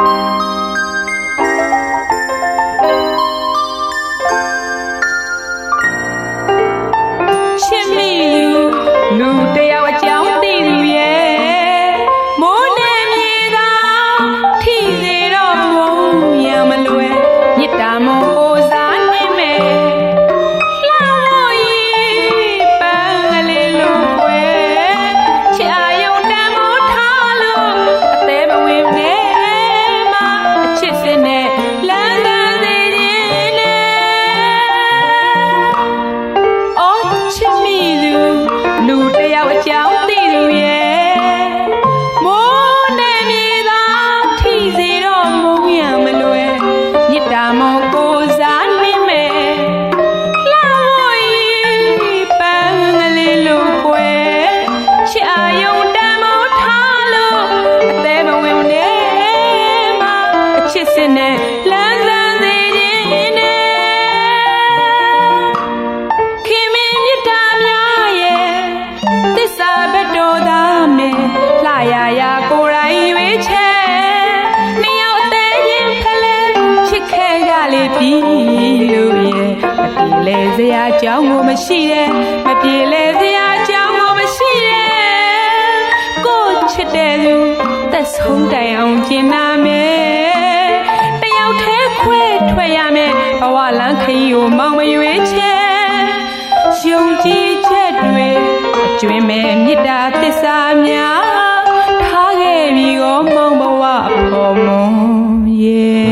ချ အချစ်စင်နဲ့လမ်းစမ်းစေခြင်းနဲ့ခင်မင်းမြတ်တာများရဲ့သစ္စာဘက်တော်သားမယ်လှရာရာကိုယ်တိုင်ရွေးချယ်နှစ်ယောက်အသေးချင်းဖလဲချစ်ခဲ့ကြလေပြီလို့ရဲ့မပြေလဲစရာအကြောင်းကိုမရှိတဲ့မပြေလဲစရာအကြောင်းကိုမရှိတဲ့ကိုယ်ချစ်တဲ့သူသက်ဆုံးတိုင်အောင်ကျင်နာမယ် ဝလမ်းခရီးကိုမောင်းမရွေးချယ်ယုံကြည်ချက်တွေအကျွင်းမဲ့မေတ္တာသစ္စာများထားခဲ့ပြီးကောမောင်ဘဝဖို့မွန်ရဲ့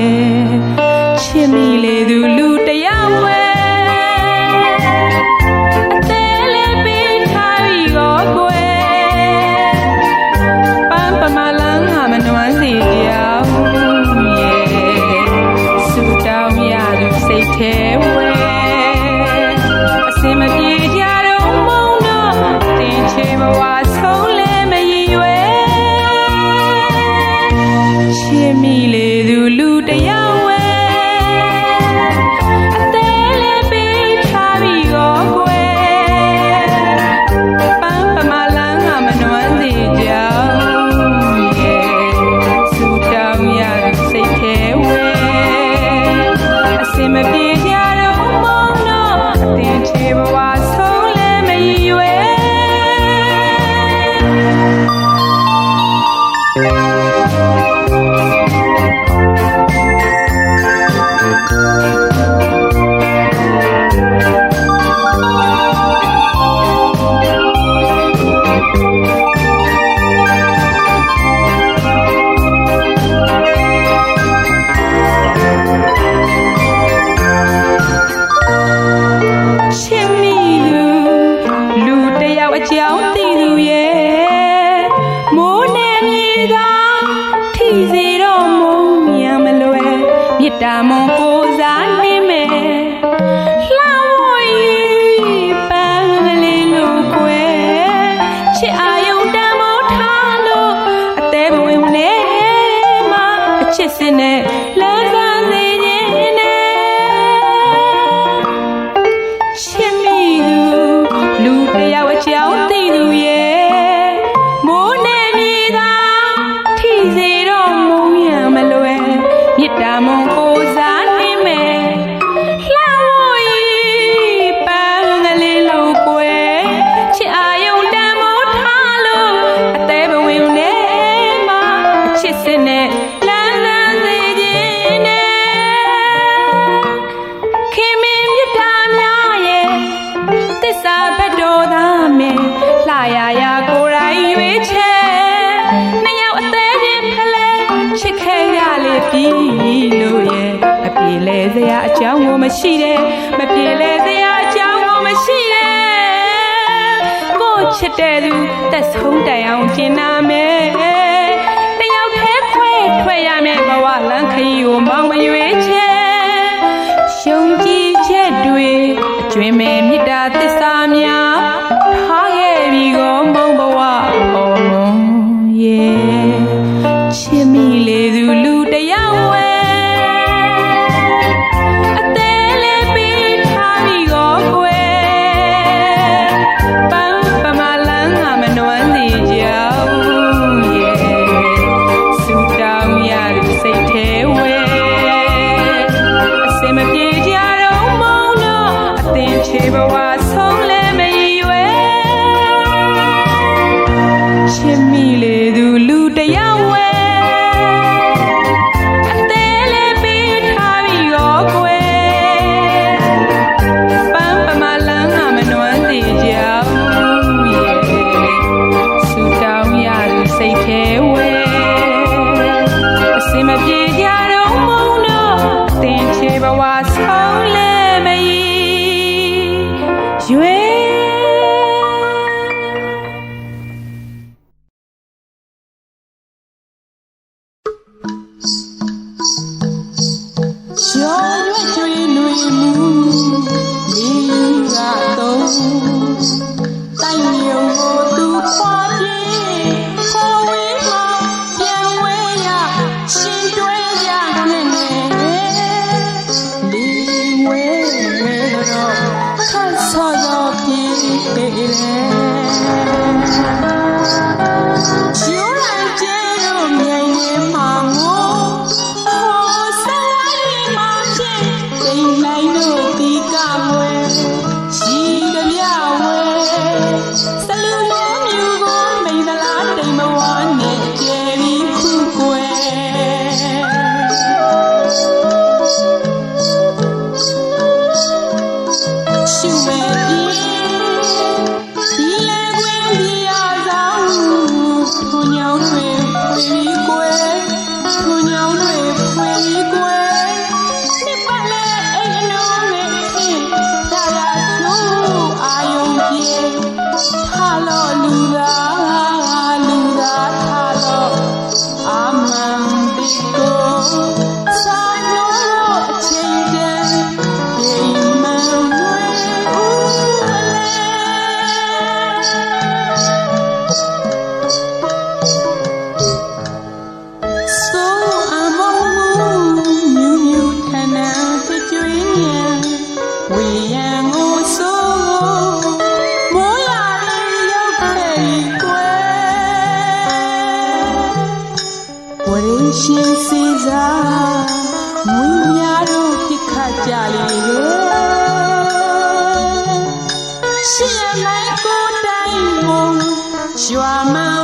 တစ္ဆာဘတ်တော်သားမယ်လှရာရာကိုယ်တိုင်ရွေးချယ်နှစ်ယောက်အသေးချင်းဖလဲချစ်ခဲ့ရလေပြီလို့ရဲ့အပြေလဲစရာအကြောင်းကိုမရှိတဲ့မပြေလဲစရာအကြောင်းကိုမရှိတဲ့ကိုယ်ချစ်တဲ့သူသက်ဆုံးတိုင်အောင်ကျင်နာမယ်တယောက်တည်းခွဲထွက်ရမယ်ဘဝလမ်းခရီးကိုမောင်းမရွေးချယ်ရှုံကြည်ချက်တွေအ ကျွင်းမဲ့မြစ်တာသစ္စာများထားခဲ့ပြီးကောမုံဘဝအော်မွန်ရဲ့ချစ်မိလေသူလူ ရောရွက်ကျွေးလွင်မှုမိကတော့တိုင်ယုံကိုသူပွားပြေကိုဝေးမှပြန်ဝဲရရှင်တွဲရနဲ့နဲ့ဒီဝဲဝဲတော့ခတ်ဆော်တော့ပြေးပြေး ရင်ရှင်စေစားမွေးများတို့ဖြစ်ခတ်ကြလေရှင်မိုင်းကိုတိုင်းမုံရွာမှာ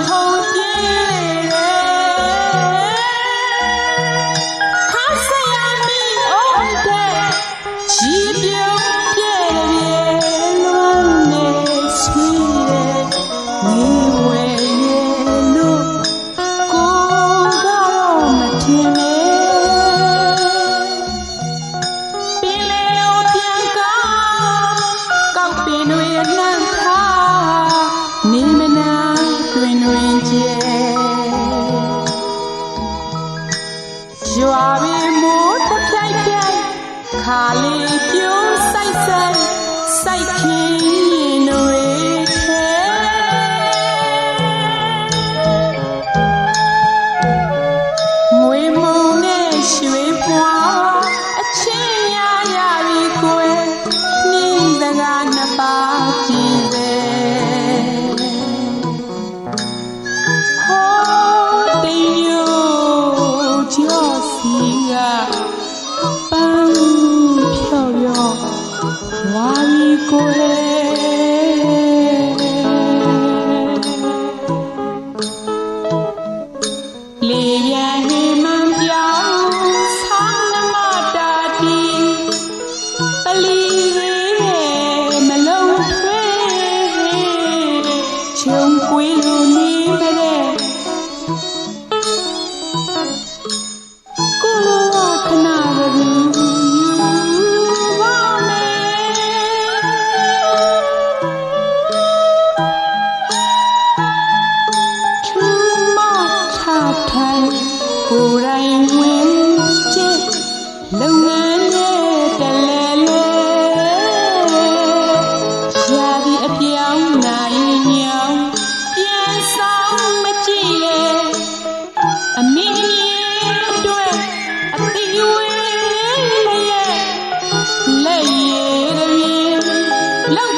ကိုယ်လေရနေမှန်ပြောင်းဆောင်းနမတာတီပလီရေမလုံးထွေးချုံပွေးလို့ ဝင်းချစ်လုပ်ငန်းရဲ့တလဲလို့ရာဒီအပြောင်းနိုင်ညောင်းပြန်ဆောင်မကြည့်ရဲ့အမင်းရဲ့အတွက်အသိဝင်းရဲ့လက်ရည်ရည်လောက်